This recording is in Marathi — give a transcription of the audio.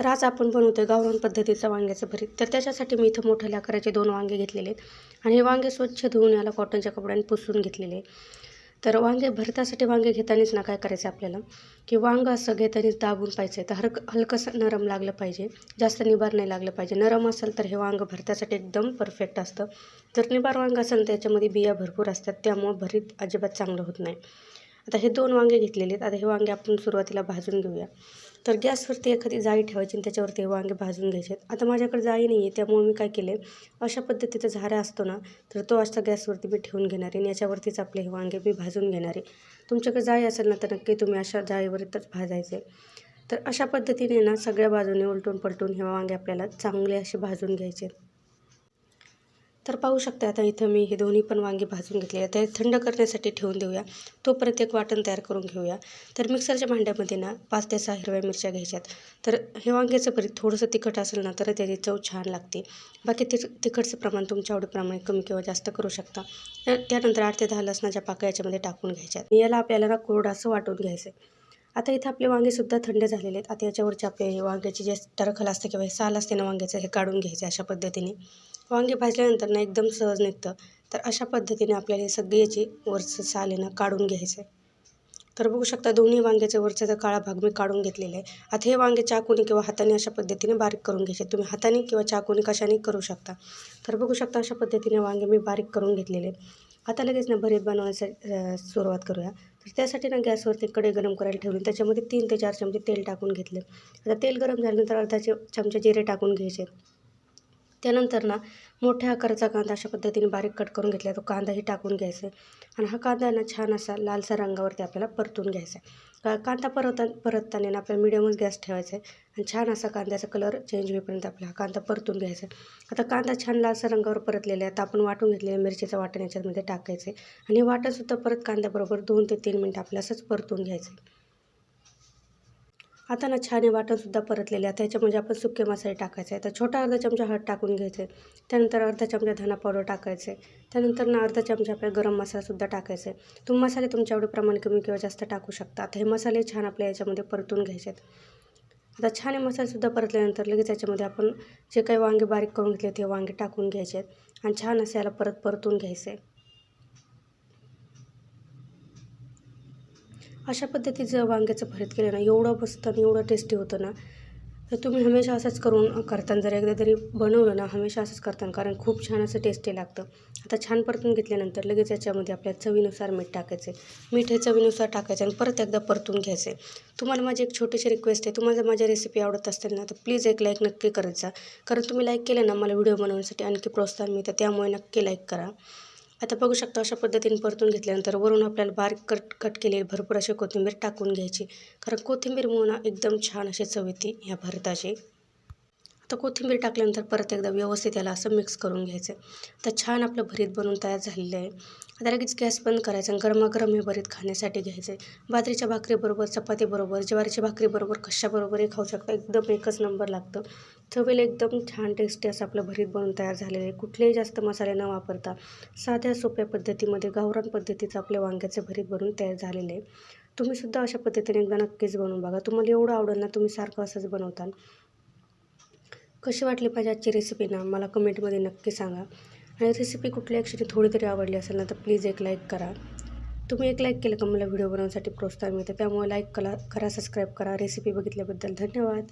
तर आज आपण बनवतोय गावरान पद्धतीचं वांग्याचं भरीत. तर त्याच्यासाठी मी इथं मोठ्या आकाराचे दोन वांगे घेतलेले आहेत. आणि हे वांगे स्वच्छ धुवून याला कॉटनच्या कपड्याने पुसून घेतलेले तर वांगे भरतासाठी वांगे घेतानाच ना काय करायचं आपल्याला? की वांगं असं घेतानाच दाबून पाहिजे तर हरक हलकंसं नरम लागलं पाहिजे. जास्त निबार नाही लागलं पाहिजे. नरम असेल तर हे वांगं भरतासाठी एकदम परफेक्ट असतं. जर निबार वांगं असेल तर त्याच्यामध्ये बिया भरपूर असतात. त्यामुळं भरीत अजिबात चांगलं होत नाही. आता हे दोन वांगे घेतलेले आहेत. आता हे वांगे आपण सुरुवातीला भाजून घेऊया. तर गॅसवरती एखादी जाळी ठेवायची आणि त्याच्यावरती हे वांगे भाजून घ्यायचे आहेत. आता माझ्याकडे जाळी नाही आहे त्यामुळे मी काय केले अशा पद्धतीचा झारा असतो ना तर तो असा गॅसवरती मी ठेवून घेणार आहे आणि याच्यावरतीच आपले हे वांगे मी भाजून घेणार आहे. तुमच्याकडे जाळी असेल ना तर नक्की तुम्ही अशा जाळीवरच भाजायचे तर अशा पद्धतीने ना सगळ्या बाजूने उलटून पलटून हे वांगे आपल्याला चांगले असे भाजून घ्यायचे आहेत. तर पाहू शकता आता इथं मी हे दोन्ही पण वांगे भाजून घेतले ते थंड करण्यासाठी ठेवून देऊया. तोपर्यंत एक वाटण तयार करून घेऊया. तर मिक्सरच्या भांड्यामध्ये ना पाच ते सहा हिरव्या मिरच्या घ्यायच्यात. तर हे वांग्याचं भरीत थोडंसं तिखट असेल ना तर त्याची चव छान लागते. बाकी ति तिखटचं प्रमाण तुमच्या आवडीप्रमाणे कमी किंवा जास्त करू शकता. त्यानंतर आठ ते दहा लसणाच्या पाकळ्या याच्यामध्ये टाकून घ्यायच्यात. याला आपल्याला ना कोरडं असं वाटून घ्यायचं आहे आता इथं आपले वांगेसुद्धा थंड झालेले आहेत. आता याच्यावरचे आपले हे वांग्याचे जे टरखल असते किंवा हे साल असते ना वांग्याचं हे काढून घ्यायचे अशा पद्धतीने. वांगे भाजल्यानंतर ना एकदम सहज निघतं. तर अशा पद्धतीने आपल्याला हे सगळी याची वरचं साल आहे ना काढून घ्यायचं आहे तर बघू शकता दोन्ही वांग्याच्या वरच्याचा काळा भाग मी काढून घेतलेला आहे. आता हे वांगे चाकूने किंवा हाताने अशा पद्धतीने बारीक करून घ्यायचे. तुम्ही हाताने किंवा चाकूने कशाने करू शकता. तर बघू शकता अशा पद्धतीने वांगे मी बारीक करून घेतलेले आता लगेच ना भरीत बनवण्यासाठी सुरुवात करूया. तर त्यासाठी ना गॅसवरती कडे गरम करायला ठेवली. त्याच्यामध्ये तीन ते चार चमचे तेल टाकून घेतले. आता तेल गरम झाल्यानंतर अर्धा चमचे जिरे टाकून घ्यायचे. त्यानंतर ना मोठ्या आकाराचा कांदा अशा पद्धतीने बारीक कट करून घेतला तो कांदाही टाकून घ्यायचा. आणि हा कांदा ना छान असा लालसा रंगावरती आपल्याला परतून घ्यायचा आहे. कांदा परत परतताना आपल्याला मिडियमच गॅस ठेवायचा आहे. आणि छान असा कांद्याचा कलर चेंज होईपर्यंत आपला हा कांदा परतून घ्यायचा आहे. आता कांदा छान लालसा रंगावर परतलेला आहे. आता आपण वाटून घेतलेल्या मिरचीचं वाटण याच्यामध्ये टाकायचं आहे. आणि वाटणसुद्धा परत कांद्याबरोबर दोन ते तीन मिनटं आपल्या असंच परतून घ्यायचं आहे. आता ना छान वाटणसुद्धा परतलेले आहे. त्याच्यामध्ये आपण सुके मसाले टाकायचे आहे तर छोटा अर्धा चमचा हळद टाकून घ्यायचे त्यानंतर अर्धा चमचा धना पावडर टाकायचे त्यानंतर ना अर्धा चमचा आपल्या गरम मसालासुद्धा टाकायचा आहे तुम्ही मसाले तुमच्या प्रमाण कमी किंवा जास्त टाकू शकता. आता हे मसाले छान आपल्या याच्यामध्ये परतून घ्यायचे आहेत. आता छान हे मसालेसुद्धा परतल्यानंतर लगेच याच्यामध्ये आपण जे काही वांगे बारीक करून घेतले ते वांगे टाकून घ्यायचे आहेत. आणि छान असे याला परत परतून घ्यायचे अशा पद्धतीचं वांग्याचं भरीत केलं ना एवढं मस्त आणि एवढं टेस्टी होतं ना तर तुम्ही हमेशा असंच करून करताना जर एकदा तरी बनवलं ना हमेशा असंच करताना कारण खूप छान असं टेस्टी लागतं. आता छान परतून घेतल्यानंतर लगेच याच्यामध्ये आपल्या चवीनुसार मीठ टाकायचे. मीठ हे चवीनुसार टाकायचं आणि परत एकदा परतून घ्यायचे. तुम्हाला माझी एक छोटीशी रिक्वेस्ट आहे तुम्हाला माझ्या रेसिपी आवडत असतील ना तर प्लीज एक लाईक नक्की करत जा. कारण तुम्ही लाईक केलं ना मला व्हिडिओ बनवण्यासाठी आणखी प्रोत्साहन मिळतं त्यामुळे नक्की लाईक करा. आता बघू शकता अशा पद्धतीने परतून घेतल्यानंतर वरून आपल्याला बारीक कट कट केलेली भरपूर अशी कोथिंबीर टाकून घ्यायची. कारण कोथिंबीरमुळे एकदम छान अशी चव येते ह्या भरताची. आता कोथिंबीर टाकल्यानंतर परत एकदा व्यवस्थित याला असं मिक्स करून घ्यायचं. तर छान आपलं भरीत बनवून तयार झालेलं आहे. आता लगेच गॅस बंद करायचं आणि गरमागरम हे भरीत खाण्यासाठी घ्यायचं. आहे बाजरीच्या भाकरीबरोबर चपातीबरोबर ज्वारीच्या भाकरीबरोबर कशाबरोबरही खाऊ शकता. एकदम एकच नंबर लागतं. चवेला एकदम छान टेस्टी असं आपलं भरीत बनवून तयार झालेलं आहे. कुठलेही जास्त मसाले न वापरता साध्या सोप्या पद्धतीमध्ये गावरान पद्धतीचं आपल्या वांग्याचं भरीत बनवून तयार झालेलं आहे. तुम्हीसुद्धा अशा पद्धतीने एकदा नक्कीच बनवून बघा. तुम्हाला एवढं आवडेल ना तुम्ही सारखं असंच बनवताल. कशी वाटली पाहिजे आजची रेसिपी ना मला कमेंटमध्ये नक्की सांगा. आणि रेसिपी कुठल्या ॲक्च्युली थोडी तरी आवडली असेल ना तर प्लीज एक लाईक करा. तुम्ही एक लाईक केलं का मला व्हिडिओ बनवण्यासाठी प्रोत्साहन मिळतं. त्यामुळे लाईक करा करा सबस्क्राईब करा. रेसिपी बघितल्याबद्दल धन्यवाद.